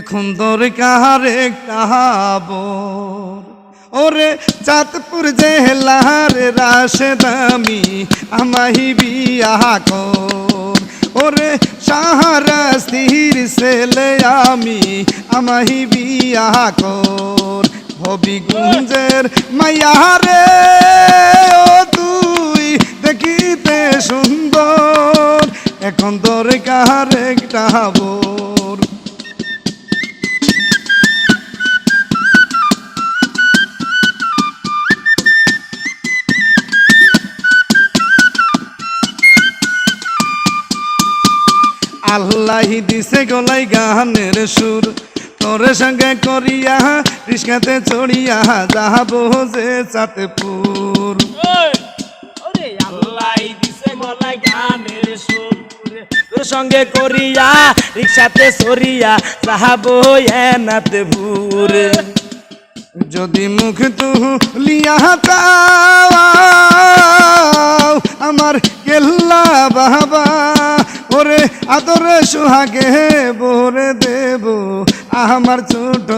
এখন কাহারে কাহাবর ওরে চাঁদপুর জেলার রাশেদ আমি আমাহি বিয়া কর। ওরে সাহারা স্থির ছেলে আমি, আমাহি বিয়া কর। হবিগুঞ্জের মায়ারে ও তুই দেখিতে সুন্দর। এখন তোর কাহার একটা বর আল্লাহি দিছে গলাই গানের সুর। তোর সঙ্গে করিয়া রিস্কাতে চড়িয়া যাব যে চাঁদপুর। সঙ্গে করিয়া রিক্সাতে সরিয়া সাহাবো এনাতে ভুর যদি মুখ তুলিয়া আমার কেল্লা বাবা। ওরে আদরে সোহাগে ভোরে দেব আমার ছোট